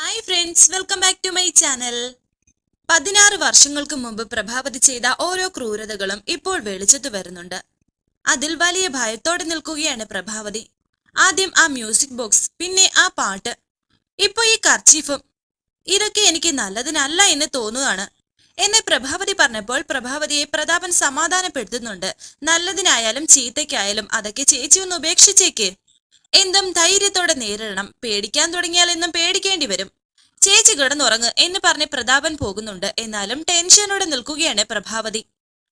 Hi friends welcome back to my channel പതിനാറ് വർഷങ്ങൾക്ക് മുമ്പ് പ്രഭാവതി ചെയ്ത ഓരോ ക്രൂരതകളും ഇപ്പോൾ വെളിച്ചത്ത് വരുന്നുണ്ട്. അതിൽ വലിയ ഭയത്തോടെ നിൽക്കുകയാണ് പ്രഭാവതി. ആദ്യം ആ മ്യൂസിക് ബോക്സ് പിന്നെ ആ പാട്ട്. ഇപ്പോൾ ഈ കർച്ചീഫും ഇതൊക്കെ എനിക്ക് നല്ലതിനല്ല എന്ന് തോന്നുകയാണ്. എന്നെ പ്രഭാവതി പറഞ്ഞപ്പോൾ പ്രഭാവതിയെ പ്രതാപൻ സമാധാനപ്പെടുത്തുന്നുണ്ട്. നല്ലതിനായാലും ചീത്തയ്ക്കായാലും അതൊക്കെ ചേച്ചി ഒന്ന് ഉപേക്ഷിച്ചേക്ക്. എന്തും ധൈര്യത്തോടെ നേരിടണം. പേടിക്കാൻ തുടങ്ങിയാൽ എന്നും പേടിക്കേണ്ടി വരും. ചേച്ചി കിടന്നുറങ്ങ് എന്ന് പറഞ്ഞ് പ്രതാപൻ പോകുന്നുണ്ട്. എന്നാലും ടെൻഷനോടെ നിൽക്കുകയാണ് പ്രഭാവതി.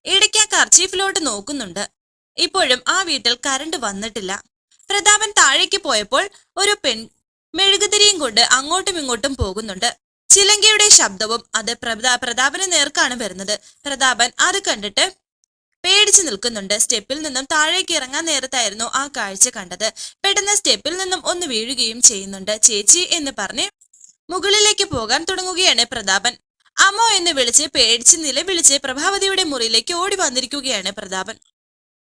ഇടയ്ക്ക് ആ കർച്ചീഫിലോട്ട് നോക്കുന്നുണ്ട്. ഇപ്പോഴും ആ വീട്ടിൽ കരണ്ട് വന്നിട്ടില്ല. പ്രതാപൻ താഴേക്ക് പോയപ്പോൾ ഒരു പെൺ മെഴുകുതിരിയും കൊണ്ട് അങ്ങോട്ടും ഇങ്ങോട്ടും പോകുന്നുണ്ട്. ചിലങ്കയുടെ ശബ്ദവും അത് പ്രതാ പ്രതാപന് നേർക്കാണ് വരുന്നത്. പ്രതാപൻ അത് കണ്ടിട്ട് പേടിച്ചു നിൽക്കുന്നുണ്ട്. സ്റ്റെപ്പിൽ നിന്നും താഴേക്ക് ഇറങ്ങാൻ നേരത്തായിരുന്നു ആ കാഴ്ച കണ്ടത്. പെട്ടെന്ന് സ്റ്റെപ്പിൽ നിന്നും ഒന്ന് വീഴുകയും ചെയ്യുന്നുണ്ട്. ചേച്ചി എന്ന് പറഞ്ഞ് മുകളിലേക്ക് പോകാൻ തുടങ്ങുകയാണ് പ്രതാപൻ. അമ്മോ എന്ന് വിളിച്ച് പേടിച്ച് നിലവിളിച്ച് പ്രഭാവതിയുടെ മുറിയിലേക്ക് ഓടി വന്നിരിക്കുകയാണ് പ്രതാപൻ.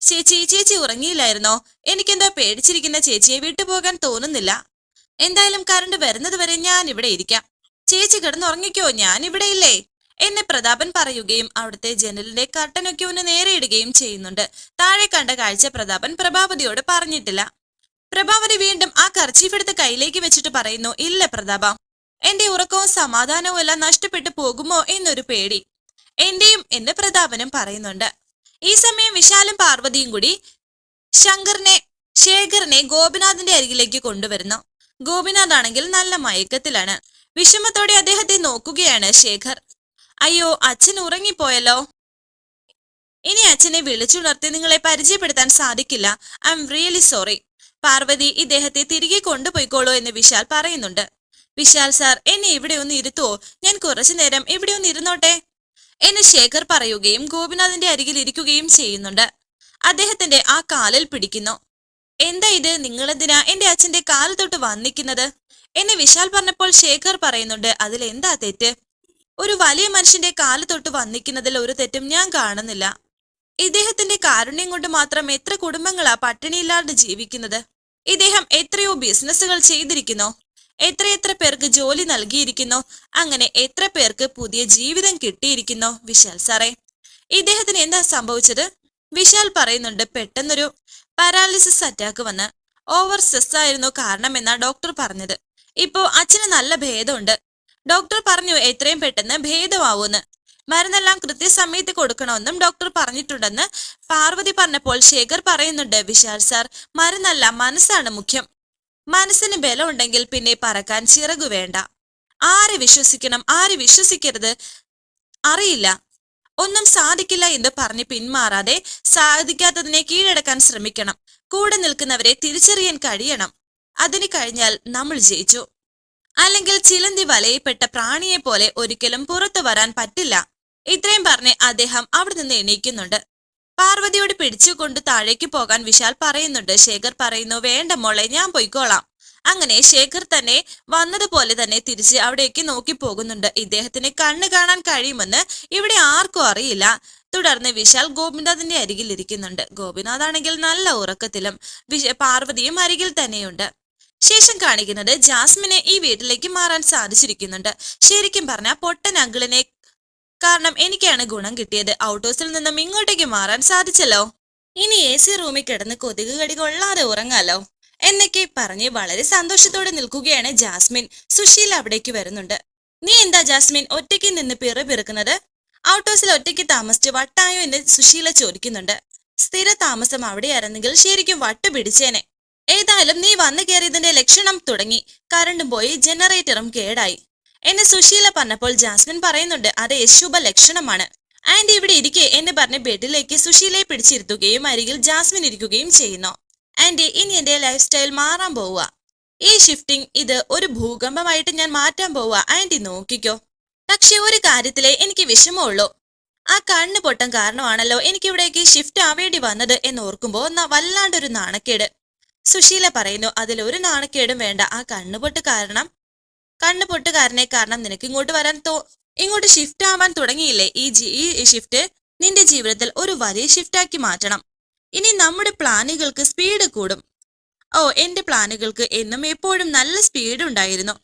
ചേച്ചി ചേച്ചി ഉറങ്ങിയില്ലായിരുന്നോ? എനിക്കെന്തോ പേടിച്ചിരിക്കുന്ന ചേച്ചിയെ വിട്ടുപോകാൻ തോന്നുന്നില്ല. എന്തായാലും കറണ്ട് വരുന്നത് വരെ ഞാൻ ഇവിടെ ഇരിക്കാം. ചേച്ചി കിടന്നുറങ്ങിക്കോ? ഞാൻ ഇവിടെ ഇല്ലേ? എന്നെ പ്രതാപൻ പറയുകയും അവിടുത്തെ ജനലിന്റെ കർട്ടനൊക്കെ ഒന്ന് നേരെ ഇടുകയും ചെയ്യുന്നുണ്ട്. താഴെ കണ്ട കാഴ്ച പ്രതാപൻ പ്രഭാവതിയോട് പറഞ്ഞിട്ടില്ല. പ്രഭാവതി വീണ്ടും ആ കർച്ചീഫ് എടുത്ത് കയ്യിലേക്ക് വെച്ചിട്ട് പറയുന്നു ഇല്ല പ്രതാപ എന്റെ ഉറക്കവും സമാധാനവും എല്ലാം നഷ്ടപ്പെട്ടു പോകുമോ എന്നൊരു പേടി. എന്റെയും എന്ന് പ്രതാപനും പറയുന്നുണ്ട്. ഈ സമയം വിശാലും പാർവതിയും കൂടി ശങ്കറിനെ ശേഖറിനെ ഗോപിനാഥിന്റെ അരികിലേക്ക് കൊണ്ടുവരുന്നു. ഗോപിനാഥ് ആണെങ്കിൽ നല്ല മയക്കത്തിലാണ്. വിഷമത്തോടെ അദ്ദേഹത്തെ നോക്കുകയാണ് ശേഖർ. അയ്യോ അച്ഛൻ ഉറങ്ങിപ്പോയല്ലോ. ഇനി അച്ഛനെ വിളിച്ചുണർത്തി നിങ്ങളെ പരിചയപ്പെടുത്താൻ സാധിക്കില്ല. I am really sorry Parvathi ഇദ്ദേഹത്തെ തിരികെ കൊണ്ടുപോയിക്കോളൂ എന്ന് വിശാൽ പറയുന്നുണ്ട്. വിശാൽ സാർ എന്നെ ഇവിടെ ഒന്ന് ഇരുത്തുവോ? ഞാൻ കുറച്ചു നേരം ഇവിടെ ഒന്ന് ഇരുന്നോട്ടെ? എന്ന് ശേഖർ പറയുകയും ഗോപിനാഥിന്റെ അരികിൽ ഇരിക്കുകയും ചെയ്യുന്നുണ്ട്. അദ്ദേഹത്തിന്റെ ആ കാലിൽ പിടിക്കുന്നു. എന്താ ഇത്? നിങ്ങളെന്തിനാ എന്റെ അച്ഛന്റെ കാൽ തൊട്ട് വന്നിക്കുന്നത്? എന്ന് വിശാൽ പറഞ്ഞപ്പോൾ ശേഖർ പറയുന്നുണ്ട് അതിൽ എന്താ തെറ്റ്? ഒരു വലിയ മനുഷ്യന്റെ കാൽ തൊട്ട് വന്നിക്കുന്നതിൽ ഒരു തെറ്റും ഞാൻ കാണുന്നില്ല. ഇദ്ദേഹത്തിന്റെ കാരുണ്യം കൊണ്ട് മാത്രം എത്ര കുടുംബങ്ങളാ പട്ടിണിയില്ലാണ്ട് ജീവിക്കുന്നത്? ഇദ്ദേഹം എത്രയോ ബിസിനസ്സുകൾ ചെയ്തിരിക്കുന്നു. എത്രയെത്ര പേർക്ക് ജോലി നൽകിയിരിക്കുന്നു? അങ്ങനെ എത്ര പേർക്ക് പുതിയ ജീവിതം കിട്ടിയിരിക്കുന്നു? വിശാൽ സാറേ. ഇദ്ദേഹത്തിന് എന്താ സംഭവിച്ചത്? വിശാൽ പറയുന്നുണ്ട് പെട്ടെന്നൊരു പാരാലിസിസ് അറ്റാക്ക് വന്ന് ഓവർ സ്ട്രെസ് ആയിരുന്നു കാരണമെന്നാ ഡോക്ടർ പറഞ്ഞത്. ഇപ്പോ അച്ഛന് നല്ല ഭേദമുണ്ട്. ഡോക്ടർ പറഞ്ഞു എത്രയും പെട്ടെന്ന് ഭേദമാവൂന്ന്. മരുന്നെല്ലാം കൃത്യസമയത്ത് കൊടുക്കണമെന്നും ഡോക്ടർ പറഞ്ഞിട്ടുണ്ടെന്ന് പാർവതി പറഞ്ഞപ്പോൾ ശേഖർ പറയുന്നുണ്ട് വിശാൽ സാർ മരുന്നല്ല മനസ്സാണ് മുഖ്യം. മനസ്സിന് ബലം ഉണ്ടെങ്കിൽ പിന്നെ പറക്കാൻ ചിറകു വേണ്ട. ആരെ വിശ്വസിക്കണം ആരെ വിശ്വസിക്കരുത് അറിയില്ല. ഒന്നും സാധിക്കില്ല എന്ന് പറഞ്ഞ് പിന്മാറാതെ സാധിക്കാത്തതിനെ കീഴടക്കാൻ ശ്രമിക്കണം. കൂടെ നിൽക്കുന്നവരെ തിരിച്ചറിയാൻ കഴിയണം. അതിന് കഴിഞ്ഞാൽ നമ്മൾ ജയിച്ചു. അല്ലെങ്കിൽ ചിലന്തി വലയപ്പെട്ട പ്രാണിയെ പോലെ ഒരിക്കലും പുറത്തു വരാൻ പറ്റില്ല. ഇത്രയും പറഞ്ഞ് അദ്ദേഹം അവിടെ നിന്ന് എണീക്കുന്നുണ്ട്. പാർവതിയോട് പിടിച്ചുകൊണ്ട് താഴേക്ക് പോകാൻ വിശാൽ പറയുന്നുണ്ട് ശേഖർ പറയുന്നു വേണ്ട മോളെ ഞാൻ പോയിക്കോളാം. അങ്ങനെ ശേഖർ തന്നെ വന്നതുപോലെ തന്നെ തിരിച്ച് അവിടേക്ക് നോക്കി പോകുന്നുണ്ട്. ഇദ്ദേഹത്തിന് കണ്ണ് കാണാൻ കഴിയുമെന്ന് ഇവിടെ ആർക്കും അറിയില്ല. തുടർന്ന് വിശാൽ ഗോപിനാഥിന്റെ അരികിൽ ഇരിക്കുന്നുണ്ട്. ഗോപിനാഥ് നല്ല ഉറക്കത്തിലും പാർവതിയും അരികിൽ തന്നെയുണ്ട്. ശേഷം കാണിക്കുന്നത് ജാസ്മിനെ ഈ വീട്ടിലേക്ക് മാറാൻ സാധിച്ചിരിക്കുന്നുണ്ട്. ശരിക്കും പറഞ്ഞ പൊട്ടൻ അങ്കിളിനെ കാരണം എനിക്കാണ് ഗുണം കിട്ടിയത്. ഔട്ട്ഹൗസിൽ നിന്നും ഇങ്ങോട്ടേക്ക് മാറാൻ സാധിച്ചല്ലോ. ഇനി എ സി റൂമിൽ കിടന്ന് കൊതുക് കടി കൊള്ളാതെ ഉറങ്ങാലോ? എന്നൊക്കെ പറഞ്ഞ് വളരെ സന്തോഷത്തോടെ നിൽക്കുകയാണ് ജാസ്മിൻ. സുശീൽ അവിടേക്ക് വരുന്നുണ്ട്. നീ എന്താ ജാസ്മിൻ ഒറ്റയ്ക്ക് നിന്ന് പിറ പിറക്കുന്നത്? ഔട്ട്ഹൗസിൽ ഒറ്റയ്ക്ക് താമസിച്ച് വട്ടായോ? എന്ന് സുശീല ചോദിക്കുന്നുണ്ട്. സ്ഥിര താമസം അവിടെ അവിടെയായിരുന്നെങ്കിൽ ശരിക്കും വട്ട് പിടിച്ചേനെ. ഏതായാലും നീ വന്നു കയറിയതിന്റെ ലക്ഷണം തുടങ്ങി. കറണ്ടും പോയി ജനറേറ്ററും കേടായി. എന്നെ സുശീല പറഞ്ഞപ്പോൾ ജാസ്മിൻ പറയുന്നുണ്ട് അത് യശുഭ ലക്ഷണമാണ് ആന്റി ഇവിടെ ഇരിക്കെ എന്ന് പറഞ്ഞ ബെഡിലേക്ക് സുശീലയെ പിടിച്ചിരുത്തുകയും അരികിൽ ജാസ്മിൻ ഇരിക്കുകയും ചെയ്യുന്നു. ആന്റി ഇനി എന്റെ ലൈഫ് സ്റ്റൈൽ മാറാൻ പോവുക. ഈ ഷിഫ്റ്റിംഗ് ഇത് ഒരു ഭൂകമ്പമായിട്ട് ഞാൻ മാറ്റാൻ പോവുക. ആന്റി നോക്കിക്കോ. പക്ഷെ ഒരു കാര്യത്തിലേ എനിക്ക് വിഷമമുള്ളൂ ആ കണ്ണ് പൊട്ടം കാരണമാണല്ലോ എനിക്കിവിടേക്ക് ഷിഫ്റ്റ് ആവേണ്ടി വന്നത് എന്ന് ഓർക്കുമ്പോ വല്ലാണ്ടൊരു നാണക്കേട്. സുശീല പറയുന്നു അതിൽ ഒരു നാണക്കേടും വേണ്ട. ആ കണ്ണുപൊട്ട് കാരണം കണ്ണുപൊട്ടുകാരനെ കാരണം നിനക്ക് ഇങ്ങോട്ട് വരാൻ തോ ഇങ്ങോട്ട് ഷിഫ്റ്റ് ആവാൻ തുടങ്ങിയില്ലേ? ഈ ഈ ഷിഫ്റ്റ് നിന്റെ ജീവിതത്തിൽ ഒരു വലിയ ഷിഫ്റ്റ് ആക്കി മാറ്റണം. ഇനി നമ്മുടെ പ്ലാനുകൾക്ക് സ്പീഡ് കൂടും. ഓ എന്റെ പ്ലാനുകൾക്ക് എന്നും എപ്പോഴും നല്ല സ്പീഡ് ഉണ്ടായിരുന്നു.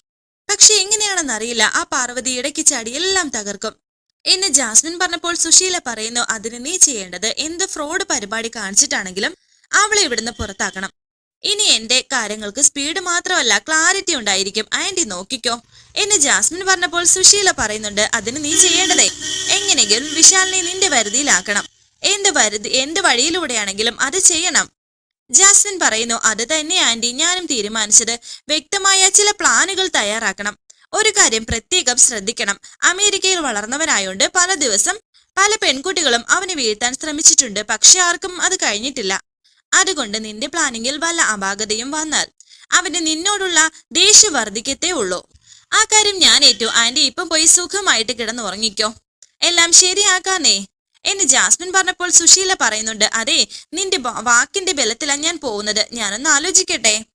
പക്ഷെ എങ്ങനെയാണെന്നറിയില്ല ആ പാർവതി ഇടയ്ക്ക് ചാടി എല്ലാം തകർക്കും. എന്ന് ജാസ്മിൻ പറഞ്ഞപ്പോൾ സുശീല പറയുന്നു അതിന് നീ ചെയ്യേണ്ടത് എന്ത് ഫ്രോഡ് പരിപാടി കാണിച്ചിട്ടാണെങ്കിലും അവളെ ഇവിടുന്ന് പുറത്താക്കണം. ഇനി എന്റെ കാര്യങ്ങൾക്ക് സ്പീഡ് മാത്രമല്ല ക്ലാരിറ്റി ഉണ്ടായിരിക്കും. ആന്റി നോക്കിക്കോ. എന്ന് ജാസ്മിൻ പറഞ്ഞപ്പോൾ സുശീല പറയുന്നുണ്ട് അതിന് നീ ചെയ്യേണ്ടതേ. എങ്ങനെയെങ്കിലും വിശാലിനെ നിന്റെ വരുതിയിലാക്കണം. എന്ത് വരുതി എന്ത് വഴിയിലൂടെയാണെങ്കിലും അത് ചെയ്യണം. ജാസ്മിൻ പറയുന്നു അത് തന്നെ ആന്റി. ഞാനും തീരുമാനിച്ചത് വ്യക്തമായ ചില പ്ലാനുകൾ തയ്യാറാക്കണം. ഒരു കാര്യം പ്രത്യേകം ശ്രദ്ധിക്കണം. അമേരിക്കയിൽ വളർന്നവനായോണ്ട് പല ദിവസം പല പെൺകുട്ടികളും അവനെ വീഴ്ത്താൻ ശ്രമിച്ചിട്ടുണ്ട്. പക്ഷെ ആർക്കും അത് കഴിഞ്ഞിട്ടില്ല. അതുകൊണ്ട് നിന്റെ പ്ലാനിങ്ങിൽ വല്ല അപാകതയും വന്നാൽ അവന് നിന്നോടുള്ള ദേഷ്യം വർദ്ധിക്കത്തേ ഉള്ളൂ. ആ കാര്യം ഞാൻ ഏറ്റു. ആന്റി ഇപ്പം പോയി സുഖമായിട്ട് കിടന്നുറങ്ങിക്കോ. എല്ലാം ശരിയാക്കാന്നേ. എന്ന് ജാസ്മിൻ പറഞ്ഞപ്പോൾ സുശീല പറയുന്നുണ്ട് അതെ നിന്റെ വാക്കിന്റെ ബലത്തിലാണ് ഞാൻ പോകുന്നത്. ഞാനൊന്ന് ആലോചിക്കട്ടെ.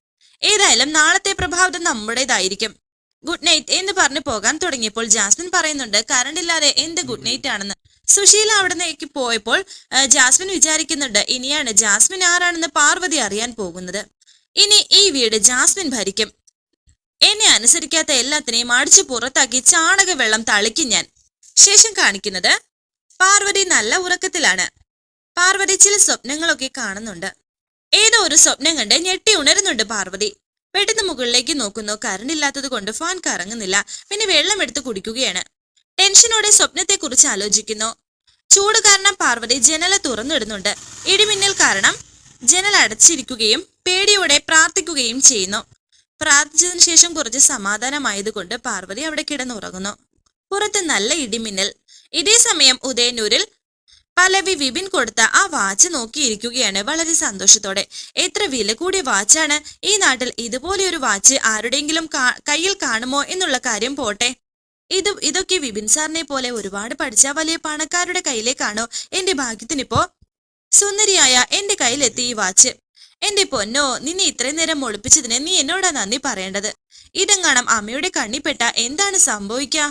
ഏതായാലും നാളത്തെ പ്രഭാവം നമ്മുടേതായിരിക്കും. ഗുഡ് നൈറ്റ് എന്ന് പറഞ്ഞു പോകാൻ തുടങ്ങിയപ്പോൾ ജാസ്മിൻ പറയുന്നുണ്ട് കറണ്ട് ഇല്ലാതെ എന്ത് ഗുഡ് നൈറ്റ് ആണെന്ന് സുശീല അവിടുന്നേക്ക് പോയപ്പോൾ ജാസ്മിൻ വിചാരിക്കുന്നുണ്ട് ഇനിയാണ് ജാസ്മിൻ ആരാണെന്ന് പാർവതി അറിയാൻ പോകുന്നത്. ഇനി ഈ വീട് ജാസ്മിൻ ഭരിക്കും. എന്നെ അനുസരിക്കാത്ത എല്ലാത്തിനെയും അടിച്ചു പുറത്താക്കി ചാണക വെള്ളം തളിക്കും ഞാൻ. ശേഷം കാണിക്കുന്നത് പാർവതി നല്ല ഉറക്കത്തിലാണ്. പാർവതി ചില സ്വപ്നങ്ങളൊക്കെ കാണുന്നുണ്ട്. ഏതോ ഒരു സ്വപ്നം കണ്ട് ഞെട്ടി ഉണരുന്നുണ്ട് പാർവതി. പെട്ടെന്ന് മുകളിലേക്ക് നോക്കുന്നു. കറണ്ട് ഇല്ലാത്തത് കൊണ്ട് ഫാൻ കറങ്ങുന്നില്ല. പിന്നെ വെള്ളം എടുത്ത് കുടിക്കുകയാണ്. ടെൻഷനോടെ സ്വപ്നത്തെക്കുറിച്ച് ആലോചിക്കുന്നു. ചൂട് കാരണം പാർവതി ജനല തുറന്നിടുന്നുണ്ട്. ഇടിമിന്നൽ കാരണം ജനൽ അടച്ചിരിക്കുകയും പേടിയോടെ പ്രാർത്ഥിക്കുകയും ചെയ്യുന്നു. പ്രാർത്ഥിച്ചതിനു ശേഷം കുറച്ച് സമാധാനമായതുകൊണ്ട് പാർവതി അവിടെ കിടന്നുറങ്ങുന്നു. പുറത്ത് നല്ല ഇടിമിന്നൽ. ഇതേ സമയം ഉദയനൂരിൽ പലവി വിപിൻ കൊടുത്ത ആ വാച്ച് നോക്കിയിരിക്കുകയാണ് വളരെ സന്തോഷത്തോടെ. എത്ര വില കൂടിയ വാച്ചാണ്? ഈ നാട്ടിൽ ഇതുപോലെ ഒരു വാച്ച് ആരുടെയെങ്കിലും കയ്യിൽ കാണുമോ എന്നുള്ള കാര്യം പോട്ടെ. ഇത് ഇതൊക്കെ വിപിൻ സാറിനെ പോലെ ഒരുപാട് പഠിച്ച വലിയ പണക്കാരുടെ കയ്യിലേക്കാണോ എന്റെ ഭാഗ്യത്തിനിപ്പോ? സുന്ദരിയായ എന്റെ കയ്യിലെത്തി ഈ വാച്ച് എന്റെ പൊന്നോ നിന്നെ ഇത്രയും നേരം ഒളിപ്പിച്ചതിന് നീ എന്നോടാ നന്ദി പറയേണ്ടത്? ഇതെങ്ങാണം അമ്മയുടെ കണ്ണിപ്പെട്ട എന്താണ് സംഭവിക്കുക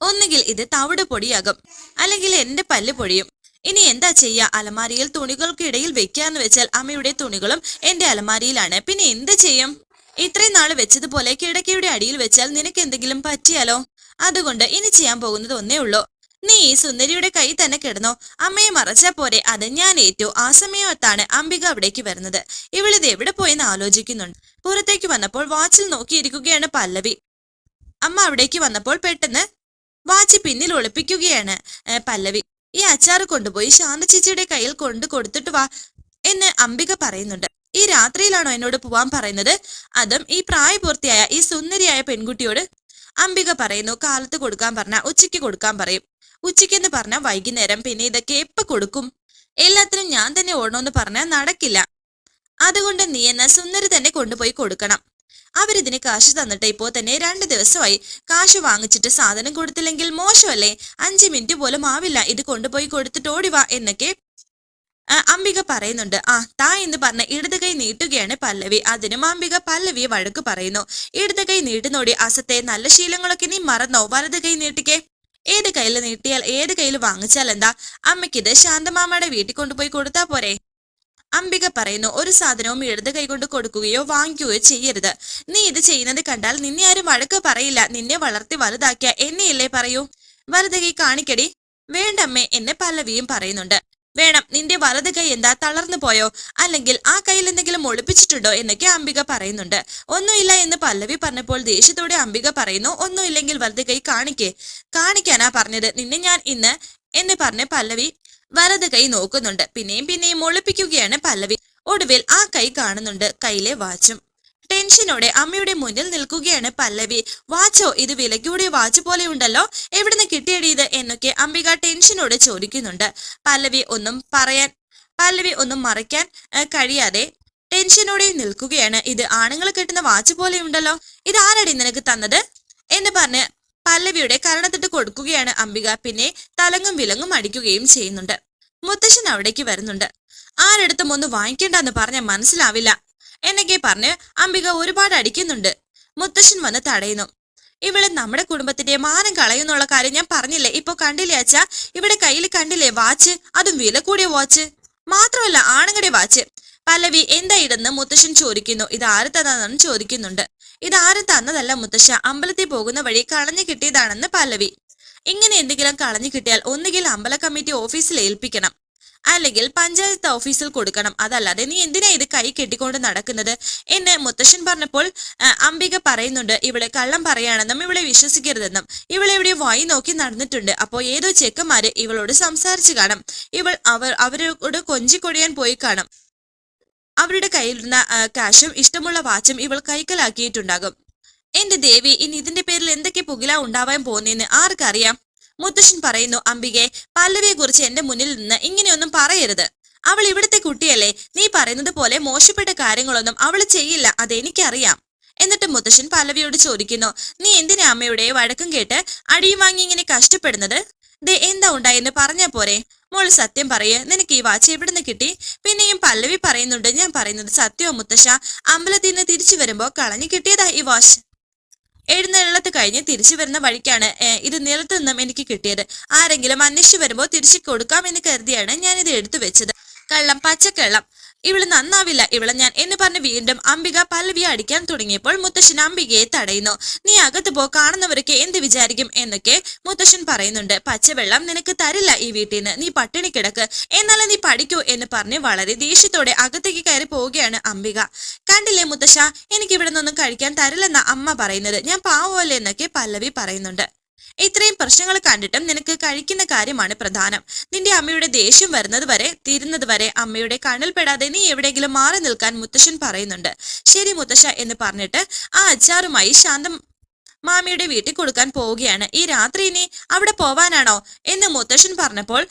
ഒന്നുകിൽ ഇത് തവിട് പൊടിയാകും അല്ലെങ്കിൽ എന്റെ പല്ല് പൊടിയും ഇനി എന്താ ചെയ്യുക അലമാരിയിൽ തുണികൾക്കിടയിൽ വെക്കാന്ന് വെച്ചാൽ അമ്മയുടെ തുണികളും എന്റെ അലമാരിയിലാണ്. പിന്നെ എന്ത് ചെയ്യും? ഇത്രയും നാൾ വെച്ചതുപോലെ കിടക്കയുടെ അടിയിൽ വെച്ചാൽ നിനക്ക് എന്തെങ്കിലും പറ്റിയാലോ? അതുകൊണ്ട് ഇനി ചെയ്യാൻ പോകുന്നത് ഒന്നേ ഉള്ളൂ. നീ ഈ സുന്ദരിയുടെ കൈ തന്നെ കിടന്നോ. അമ്മയെ മറച്ചാ പോരെ. അത് ഞാൻ ഏറ്റു. ആ സമയത്താണ് അംബിക അവിടേക്ക് വരുന്നത്. ഇവളിത് എവിടെ പോയെന്ന് ആലോചിക്കുന്നുണ്ട്. പുറത്തേക്ക് വന്നപ്പോൾ വാച്ചിൽ നോക്കിയിരിക്കുകയാണ് പല്ലവി. അമ്മ അവിടേക്ക് വന്നപ്പോൾ പെട്ടെന്ന് വാച്ച് പിന്നിൽ ഒളിപ്പിക്കുകയാണ് പല്ലവി. ഈ അച്ചാർ കൊണ്ടുപോയി ശാന്ത ചേച്ചിയുടെ കയ്യിൽ കൊണ്ടു കൊടുത്തിട്ട് വാ എന്ന് അംബിക പറയുന്നുണ്ട്. ഈ രാത്രിയിലാണോ എന്നോട് പോവാൻ പറയുന്നത്? അതും ഈ പ്രായപൂർത്തിയായ ഈ സുന്ദരിയായ പെൺകുട്ടിയോട് അംബിക പറയുന്നു കാലത്ത് കൊടുക്കാൻ പറഞ്ഞ ഉച്ചയ്ക്ക് കൊടുക്കാൻ പറയും. ഉച്ചയ്ക്കെന്ന് പറഞ്ഞാൽ വൈകുന്നേരം. പിന്നെ ഇതൊക്കെ എപ്പോൾ കൊടുക്കും? എല്ലാത്തിനും ഞാൻ തന്നെ ഓടണമെന്ന് പറഞ്ഞാൽ നടക്കില്ല. അതുകൊണ്ട് നീ എന്ന സുന്ദരി തന്നെ കൊണ്ടുപോയി കൊടുക്കണം. അവരിതിന് കാശ് തന്നിട്ട് ഇപ്പോ തന്നെ രണ്ട് ദിവസമായി. കാശ് വാങ്ങിച്ചിട്ട് സാധനം കൊടുത്തില്ലെങ്കിൽ മോശമല്ലേ? അഞ്ച് മിനിറ്റ് പോലും ആവില്ല. ഇത് കൊണ്ടുപോയി കൊടുത്തിട്ട് ഓടിവാ എന്നൊക്കെ അംബിക പറയുന്നുണ്ട് ആ താ എന്ന് പറഞ്ഞ ഇടത് കൈ നീട്ടുകയാണ് പല്ലവി. അതിനും അംബിക പല്ലവിയെ വഴക്ക് പറയുന്നു. ഇടത് കൈ നീട്ടുന്നോടി അസത്തെ നല്ല ശീലങ്ങളൊക്കെ നീ മറന്നോ? വലത് കൈ നീട്ടിക്കേ. ഏത് കയ്യിൽ നീട്ടിയാൽ ഏത് കയ്യിൽ വാങ്ങിച്ചാൽ എന്താ? അമ്മയ്ക്കിത് ശാന്തമാമയുടെ വീട്ടിൽ കൊണ്ടുപോയി കൊടുത്താ പോരെ. അംബിക പറയുന്നു ഒരു സാധനവും ഇടത് കൈകൊണ്ട് കൊടുക്കുകയോ വാങ്ങിക്കുകയോ ചെയ്യരുത്. നീ ഇത് ചെയ്യുന്നത് കണ്ടാൽ നിന്നെ ആരും വഴക്ക് പറയില്ല. നിന്നെ വളർത്തി വലുതാക്കിയ എന്നെയല്ലേ പറയൂ? വലുതകി കാണിക്കടി. വേണ്ടമ്മേ എന്ന് പല്ലവിയും പറയുന്നുണ്ട്. വേണം. നിന്റെ വലത് കൈ എന്താ തളർന്നു പോയോ? അല്ലെങ്കിൽ ആ കയ്യിൽ എന്തെങ്കിലും ഒളിപ്പിച്ചിട്ടുണ്ടോ? എന്നൊക്കെ അംബിക പറയുന്നുണ്ട്. ഒന്നുമില്ല എന്ന് പല്ലവി പറഞ്ഞപ്പോൾ ദേഷ്യത്തോടെ അംബിക പറയുന്നു ഒന്നുമില്ലെങ്കിൽ വലത് കൈ കാണിക്കേ. കാണിക്കാനാ പറഞ്ഞത്. നിന്നെ ഞാൻ ഇന്ന് എന്ന് പറഞ്ഞ് പല്ലവി വലത് കൈ നോക്കുന്നുണ്ട്. പിന്നെയും പിന്നെയും ഒളിപ്പിക്കുകയാണ് പല്ലവി. ഒടുവിൽ ആ കൈ കാണുന്നുണ്ട്. കയ്യിലെ വാച്ചും. ടെൻഷനോടെ അമ്മയുടെ മുന്നിൽ നിൽക്കുകയാണ് പല്ലവി. വാച്ചോ ഇത് വിലക്കൂടിയ വാച്ച് പോലെ ഉണ്ടല്ലോ എവിടുന്ന് കിട്ടിയടി ഇത്? എന്നൊക്കെ അംബിക ടെൻഷനോടെ ചോദിക്കുന്നുണ്ട്. പല്ലവി ഒന്നും പറയാൻ പല്ലവി ഒന്നും മറയ്ക്കാൻ കഴിയാതെ ടെൻഷനോടെ നിൽക്കുകയാണ്. ഇത് ആണുങ്ങൾ കിട്ടുന്ന വാച്ച് പോലെ ഉണ്ടല്ലോ ഇത് ആരടി നിനക്ക് തന്നത്? എന്ന് പറഞ്ഞ് പല്ലവിയുടെ കരണത്തിട്ട് കൊടുക്കുകയാണ് അംബിക. പിന്നെ തലങ്ങും വിലങ്ങും അടിക്കുകയും ചെയ്യുന്നുണ്ട്. മുത്തശ്ശൻ അവിടേക്ക് വരുന്നുണ്ട്. ആരെടുത്തും ഒന്ന് വാങ്ങിക്കേണ്ടെന്ന് പറഞ്ഞാൽ മനസ്സിലാവില്ല. എന്നൊക്കെ പറഞ്ഞ് അംബിക ഒരുപാട് അടിക്കുന്നുണ്ട്. മുത്തശ്ശൻ വന്ന് തടയുന്നു. ഇവൾ നമ്മുടെ കുടുംബത്തിന്റെ മാനം കളയുന്നുള്ള കാര്യം ഞാൻ പറഞ്ഞില്ലേ? ഇപ്പൊ കണ്ടില്ലേ അച്ഛ? ഇവിടെ കയ്യിൽ കണ്ടില്ലേ വാച്ച്? അതും വില കൂടിയ വാച്ച്. മാത്രമല്ല ആണുങ്ങളുടെ വാച്ച്. പല്ലവി എന്താ ഇതെന്ന് മുത്തശ്ശൻ ചോദിക്കുന്നു. ഇത് ആര് തന്നതെന്ന് ചോദിക്കുന്നുണ്ട്. ഇതാരും തന്നതല്ല മുത്തശ്ശ. അമ്പലത്തിൽ പോകുന്ന വഴി കളഞ്ഞു കിട്ടിയതാണെന്ന് പല്ലവി. ഇങ്ങനെ എന്തെങ്കിലും കളഞ്ഞു കിട്ടിയാൽ ഒന്നുകിൽ അമ്പല കമ്മിറ്റി ഓഫീസിൽ ഏൽപ്പിക്കണം. അല്ലെങ്കിൽ പഞ്ചായത്ത് ഓഫീസിൽ കൊടുക്കണം. അതല്ലാതെ നീ എന്തിനാ ഇത് കൈ കെട്ടിക്കൊണ്ട് നടക്കുന്നത്? എന്ന് മുത്തശ്ശൻ പറഞ്ഞപ്പോൾ അംബിക പറയുന്നുണ്ട് ഇവളെ കള്ളം പറയാണെന്നും ഇവളെ വിശ്വസിക്കരുതെന്നും. ഇവിടെ ഇവിടെ വായി നോക്കി നടന്നിട്ടുണ്ട്. അപ്പോ ഏതോ ചെക്കന്മാര് ഇവളോട് സംസാരിച്ചു കാണും. ഇവൾ അവർ അവരോട് കൊഞ്ചിക്കൊടിയാൻ പോയി കാണും. അവരുടെ കയ്യിലിരുന്ന കാശും ഇഷ്ടമുള്ള വാച്ചും ഇവൾ കൈക്കലാക്കിയിട്ടുണ്ടാകും. എന്റെ ദേവി ഇനി ഇതിന്റെ പേരിൽ എന്തൊക്കെ പുകില ഉണ്ടാവാൻ പോകുന്നതെന്ന് ആർക്കറിയാം? മുത്തശ്ശൻ പറയുന്നു അംബികെ പല്ലവിയെ കുറിച്ച് എന്റെ മുന്നിൽ നിന്ന് ഇങ്ങനെയൊന്നും പറയരുത്. അവൾ ഇവിടുത്തെ കുട്ടിയല്ലേ. നീ പറയുന്നത് പോലെ മോശപ്പെട്ട കാര്യങ്ങളൊന്നും അവൾ ചെയ്യില്ല അതെനിക്കറിയാം എന്നിട്ട് മുത്തശ്ശൻ പല്ലവിയോട് ചോദിക്കുന്നു നീ എന്തിനാ അമ്മയുടെ വഴക്കം കേട്ട് അടിയും വാങ്ങി ഇങ്ങനെ കഷ്ടപ്പെടുന്നത്? ദേ എന്താ ഉണ്ടായെന്ന് പറഞ്ഞാ പോരെ. മോൾ സത്യം പറയേ നിനക്ക് ഈ വാച്ച് എവിടുന്ന് കിട്ടി? പിന്നെയും പല്ലവി പറയുന്നുണ്ട് ഞാൻ പറയുന്നത് സത്യമോ മുത്തശ്ശ? അമ്പലത്തിൽ നിന്ന് തിരിച്ചു വരുമ്പോ കളഞ്ഞു കിട്ടിയതാ ഈ വാച്ച്. എഴുന്നള്ളത്ത് കഴിഞ്ഞ് തിരിച്ചു വരുന്ന വഴിക്കാണ് ഇത് നിലത്ത് നിന്നും എനിക്ക് കിട്ടിയത്. ആരെങ്കിലും അന്വേഷിച്ചു വരുമ്പോൾ തിരിച്ചു കൊടുക്കാമെന്ന് കരുതിയാണ് ഞാൻ ഇത് എടുത്തു വെച്ചത്. കള്ളം പച്ചക്കള്ളം. ഇവൾ നന്നാവില്ല. ഇവളെ ഞാൻ എന്ന് പറഞ്ഞ് വീണ്ടും അംബിക പല്ലവിയെ അടിക്കാൻ തുടങ്ങിയപ്പോൾ മുത്തശ്ശൻ അംബികയെ തടയുന്നു. നീ അകത്ത് പോ കാണുന്നവരൊക്കെ എന്ത് വിചാരിക്കും? എന്നൊക്കെ മുത്തശ്ശൻ പറയുന്നുണ്ട്. പച്ചവെള്ളം നിനക്ക് തരില്ല ഈ വീട്ടിൽ നിന്ന് നീ പട്ടിണി കിടക്ക്. എന്നാലും നീ പഠിക്കൂ എന്ന് പറഞ്ഞ് വളരെ ദേഷ്യത്തോടെ അകത്തേക്ക് കയറി പോവുകയാണ് അംബിക. കണ്ടില്ലേ മുത്തശ്ശ എനിക്ക് ഇവിടെ നിന്നൊന്നും കഴിക്കാൻ തരില്ലെന്ന അമ്മ പറയുന്നത്. ഞാൻ പാവമല്ലേ എന്നൊക്കെ പല്ലവി പറയുന്നുണ്ട്. ഇത്രയും പ്രശ്നങ്ങൾ കണ്ടിട്ടും നിനക്ക് കഴിക്കുന്ന കാര്യമാണ് പ്രധാനം. നിന്റെ അമ്മയുടെ ദേഷ്യം വരുന്നത് വരെ തീരുന്നത് വരെ അമ്മയുടെ കണ്ണിൽപ്പെടാതെ നീ എവിടെയെങ്കിലും മാറി നിൽക്കാൻ മുത്തശ്ശൻ പറയുന്നുണ്ട്. ശരി മുത്തശ്ശ എന്ന് പറഞ്ഞിട്ട് ആ അച്ചാറുമായി ശാന്തം മാമിയുടെ വീട്ടിൽ കൊടുക്കാൻ പോവുകയാണ്. ഈ രാത്രി ഇനി അവിടെ പോവാനാണോ? എന്ന് മുത്തശ്ശൻ പറഞ്ഞപ്പോൾ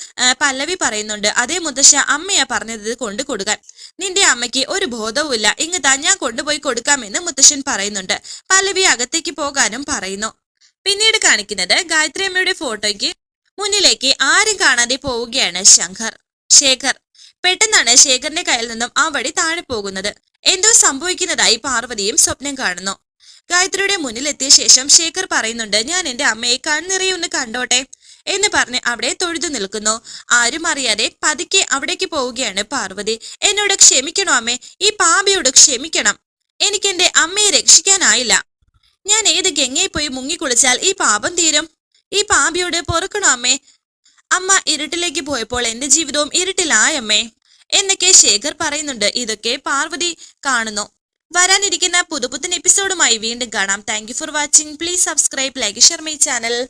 പല്ലവി പറയുന്നുണ്ട് അതേ മുത്തശ്ശ അമ്മയാ പറഞ്ഞത് കൊണ്ടു കൊടുക്കാൻ. നിന്റെ അമ്മയ്ക്ക് ഒരു ബോധവുമില്ല. ഇങ്ങ് താ ഞാൻ കൊണ്ടുപോയി കൊടുക്കാമെന്ന് മുത്തശ്ശൻ പറയുന്നുണ്ട്. പല്ലവി അകത്തേക്ക് പോകാനും പറയുന്നു. പിന്നീട് കാണിക്കുന്നത് ഗായത്രി അമ്മയുടെ ഫോട്ടോയ്ക്ക് മുന്നിലേക്ക് ആരും കാണാതെ പോവുകയാണ് ശങ്കർ. ശേഖർ. പെട്ടെന്നാണ് ശേഖറിന്റെ കയ്യിൽ നിന്നും ആ വഴി താഴെ പോകുന്നത്. എന്തോ സംഭവിക്കുന്നതായി പാർവതിയും സ്വപ്നം കാണുന്നു. ഗായത്രിയുടെ മുന്നിലെത്തിയ ശേഷം ശേഖർ പറയുന്നുണ്ട് ഞാൻ എന്റെ അമ്മയെ കണ്ണിറിയൊന്ന് കണ്ടോട്ടെ എന്ന് പറഞ്ഞ് അവിടെ തൊഴുതു നിൽക്കുന്നു. ആരും അറിയാതെ പതുക്കെ അവിടേക്ക് പോവുകയാണ് പാർവതി. എന്നോട് ക്ഷമിക്കണോ അമ്മേ? ഈ പാപിയോട് ക്ഷമിക്കണം. എനിക്ക് എന്റെ അമ്മയെ രക്ഷിക്കാനായില്ല. ഞാൻ ഏത് ഗംഗയിൽ പോയി മുങ്ങിക്കുളിച്ചാൽ ഈ പാപം തീരും? ഈ പാപിയോട് പൊറുക്കണോ അമ്മേ? അമ്മ ഇരുട്ടിലേക്ക് പോയപ്പോൾ എന്റെ ജീവിതവും ഇരുട്ടിലായമ്മേ. എന്നൊക്കെ ശേഖർ പറയുന്നുണ്ട്. ഇതൊക്കെ പാർവതി കാണുന്നു. വരാനിരിക്കുന്ന പുതുപുത്തൻ എപ്പിസോഡുമായി വീണ്ടും കാണാം. Thank for watching please subscribe like share my channel